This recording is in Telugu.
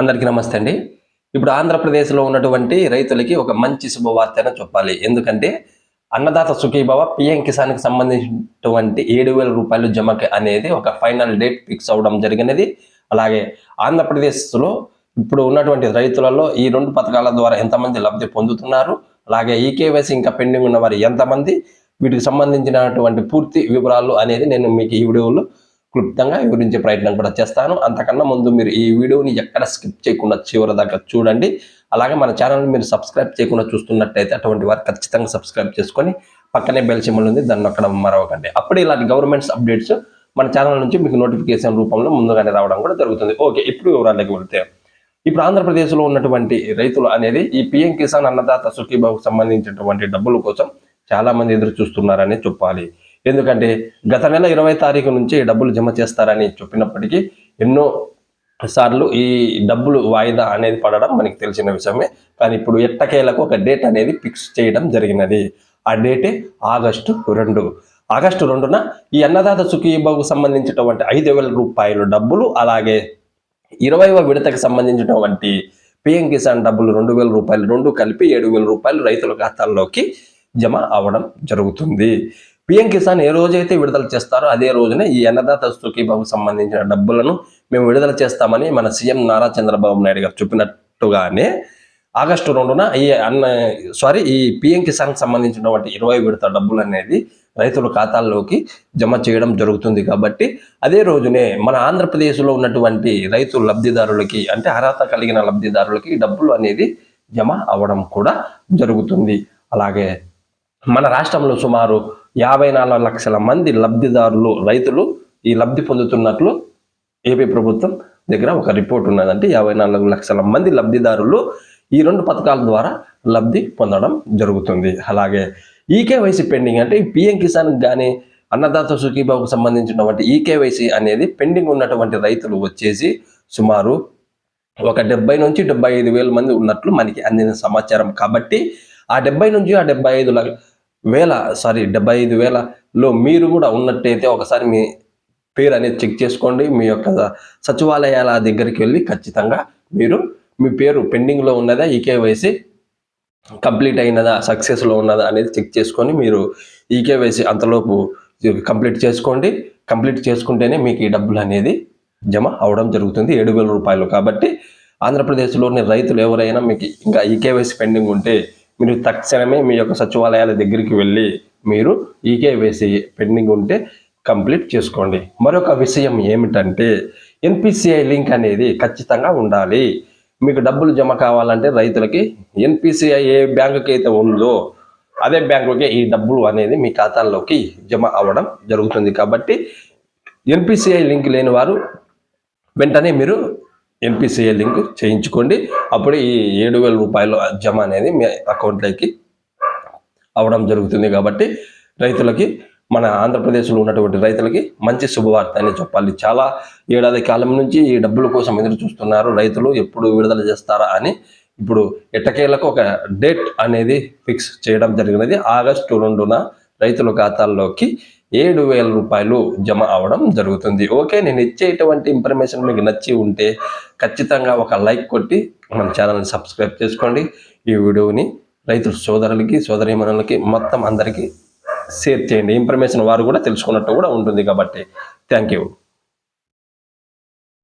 అందరికీ నమస్తే అండి. ఇప్పుడు ఆంధ్రప్రదేశ్లో ఉన్నటువంటి రైతులకి ఒక మంచి శుభవార్త అని చెప్పాలి. ఎందుకంటే అన్నదాత సుఖీభవ పిఎం కిసాన్కి సంబంధించినటువంటి ఏడు వేల రూపాయలు జమకి అనేది ఒక ఫైనల్ డేట్ ఫిక్స్ అవ్వడం జరిగినది. అలాగే ఆంధ్రప్రదేశ్లో ఇప్పుడు ఉన్నటువంటి రైతులలో ఈ రెండు పథకాల ద్వారా ఎంతమంది లబ్ధి పొందుతున్నారు? అలాగే ఈ కేవైసీ ఇంకా పెండింగ్ ఉన్న వారు ఎంతమంది? వీటికి సంబంధించినటువంటి పూర్తి వివరాలు అనేది నేను మీకు ఈ వీడియోలో క్లుప్తంగా వివరించే ప్రయత్నం కూడా చేస్తాను. అంతకన్నా ముందు మీరు ఈ వీడియోని ఎక్కడ స్కిప్ చేయకుండా చివరి దాకా చూడండి. అలాగే మన ఛానల్ని మీరు సబ్స్క్రైబ్ చేయకుండా చూస్తున్నట్టయితే అటువంటి వారు ఖచ్చితంగా సబ్స్క్రైబ్ చేసుకొని పక్కనే బెల్ సింబల్ ఉంది దాన్ని అక్కడ మరవకండి. అప్పుడు ఇలాంటి గవర్నమెంట్స్ అప్డేట్స్ మన ఛానల్ నుంచి మీకు నోటిఫికేషన్ రూపంలో ముందుగానే రావడం కూడా జరుగుతుంది. ఓకే ఇప్పుడు వివరాలకు వెళ్తే. ఇప్పుడు ఆంధ్రప్రదేశ్లో ఉన్నటువంటి రైతులు అనేది ఈ పిఎం కిసాన్ అన్నదాత సుఖీబాబుకు సంబంధించినటువంటి డబ్బుల కోసం చాలా మంది ఎదురు చూస్తున్నారని చెప్పాలి. ఎందుకంటే గత నెల ఇరవై తారీఖు నుంచి డబ్బులు జమ చేస్తారని చెప్పినప్పటికీ ఎన్నో సార్లు ఈ డబ్బులు వాయిదా అనేది పడడం మనకి తెలిసిన విషయమే. కానీ ఇప్పుడు ఎట్టకేలకు ఒక డేట్ అనేది ఫిక్స్ చేయడం జరిగినది. ఆ డేటే ఆగస్టు రెండు. ఆగస్టు రెండున ఈ అన్నదాత సుఖీబాబుకు సంబంధించినటువంటి ఐదు వేల రూపాయలు డబ్బులు అలాగే ఇరవైవ విడతకి సంబంధించినటువంటి పిఎం కిసాన్ డబ్బులు రెండు వేల రూపాయలు రెండు కలిపి ఏడు వేల రూపాయలు రైతుల ఖాతాల్లోకి జమ అవ్వడం జరుగుతుంది. పిఎం కిసాన్ ఏ రోజైతే విడుదల చేస్తారో అదే రోజునే ఈ అన్నదాత సుఖీబాబుకు సంబంధించిన డబ్బులను మేము విడుదల చేస్తామని మన సీఎం నారా చంద్రబాబు నాయుడు గారు చెప్పినట్టుగానే ఆగస్టు రెండున ఈ అన్న సారీ ఈ పిఎం కిసాన్కి సంబంధించినటువంటి ఇరవై విడత డబ్బులు అనేది రైతుల ఖాతాల్లోకి జమ చేయడం జరుగుతుంది కాబట్టి అదే రోజునే మన ఆంధ్రప్రదేశ్లో ఉన్నటువంటి రైతు లబ్ధిదారులకి అంటే అర్హత కలిగిన లబ్ధిదారులకి డబ్బులు అనేది జమ అవ్వడం కూడా జరుగుతుంది. అలాగే మన రాష్ట్రంలో సుమారు యాభై నాలుగు లక్షల మంది లబ్ధిదారులు రైతులు ఈ లబ్ధి పొందుతున్నట్లు ఏపీ ప్రభుత్వం దగ్గర ఒక రిపోర్ట్ ఉన్నదంటే యాభై నాలుగు లక్షల మంది లబ్ధిదారులు ఈ రెండు పథకాల ద్వారా లబ్ధి పొందడం జరుగుతుంది. అలాగే ఈకేవైసీ పెండింగ్ అంటే పిఎం కిసాన్ కానీ అన్నదాత సుఖీబాబుకు సంబంధించినటువంటి ఈకేవైసీ అనేది పెండింగ్ ఉన్నటువంటి రైతులు వచ్చేసి సుమారు ఒక డెబ్బై నుంచి డెబ్బై ఐదు వేల మంది ఉన్నట్లు మనకి అందిన సమాచారం. కాబట్టి ఆ డెబ్బై నుంచి ఆ డెబ్బై ఐదు వేల సారీ డెబ్బై ఐదు వేలలో మీరు కూడా ఉన్నట్టయితే ఒకసారి మీ పేరు అనేది చెక్ చేసుకోండి. మీ యొక్క సచివాలయాల దగ్గరికి వెళ్ళి ఖచ్చితంగా మీరు మీ పేరు పెండింగ్లో ఉన్నదా ఈకేవైసీ కంప్లీట్ అయినదా సక్సెస్లో ఉన్నదా అనేది చెక్ చేసుకొని మీరు ఈకేవైసీ అంతలోపు కంప్లీట్ చేసుకోండి. కంప్లీట్ చేసుకుంటేనే మీకు ఈ డబ్బులు అనేది జమ అవడం జరుగుతుంది. ఏడు వేల రూపాయలు కాబట్టి ఆంధ్రప్రదేశ్లోని రైతులు ఎవరైనా మీకు ఇంకా ఈకేవైసీ పెండింగ్ ఉంటే మీరు తక్షణమే మీ యొక్క సచివాలయాల దగ్గరికి వెళ్ళి మీరు ఈకేవైసీ పెండింగ్ ఉంటే కంప్లీట్ చేసుకోండి. మరొక విషయం ఏమిటంటే ఎన్పిసిఐ లింక్ అనేది ఖచ్చితంగా ఉండాలి. మీకు డబ్బులు జమ కావాలంటే రైతులకి ఎన్పిసిఐ ఏ బ్యాంకుకి అయితే ఉందో అదే బ్యాంకుకి ఈ డబ్బులు అనేది మీ ఖాతాల్లోకి జమ అవ్వడం జరుగుతుంది. కాబట్టి ఎన్పిసిఐ లింక్ లేని వారు వెంటనే మీరు ఎంపీసీఏ లింక్ చేయించుకోండి. అప్పుడు ఈ ఏడు వేల రూపాయలు జమ అనేది మీ అకౌంట్లోకి అవడం జరుగుతుంది కాబట్టి రైతులకి మన ఆంధ్రప్రదేశ్లో ఉన్నటువంటి రైతులకి మంచి శుభవార్త అని చెప్పాలి. చాలా ఏడాది కాలం నుంచి ఈ డబ్బుల కోసం ఎదురు చూస్తున్నారు రైతులు. ఎప్పుడు విడుదల చేస్తారా అని ఇప్పుడు ఎట్టకేలకు ఒక డేట్ అనేది ఫిక్స్ చేయడం జరిగినది. ఆగస్టు రెండున రైతుల ఖాతాల్లోకి ఏడు వేల రూపాయలు జమ అవడం జరుగుతుంది. ఓకే నేను ఇచ్చేటువంటి ఇన్ఫర్మేషన్ మీకు నచ్చి ఉంటే ఖచ్చితంగా ఒక లైక్ కొట్టి మన ఛానల్ని సబ్స్క్రైబ్ చేసుకోండి. ఈ వీడియోని రైతు సోదరులకి సోదరీమణులకి మొత్తం అందరికీ షేర్ చేయండి. ఇన్ఫర్మేషన్ వారు కూడా తెలుసుకున్నట్టు కూడా ఉంటుంది కాబట్టి. Thank you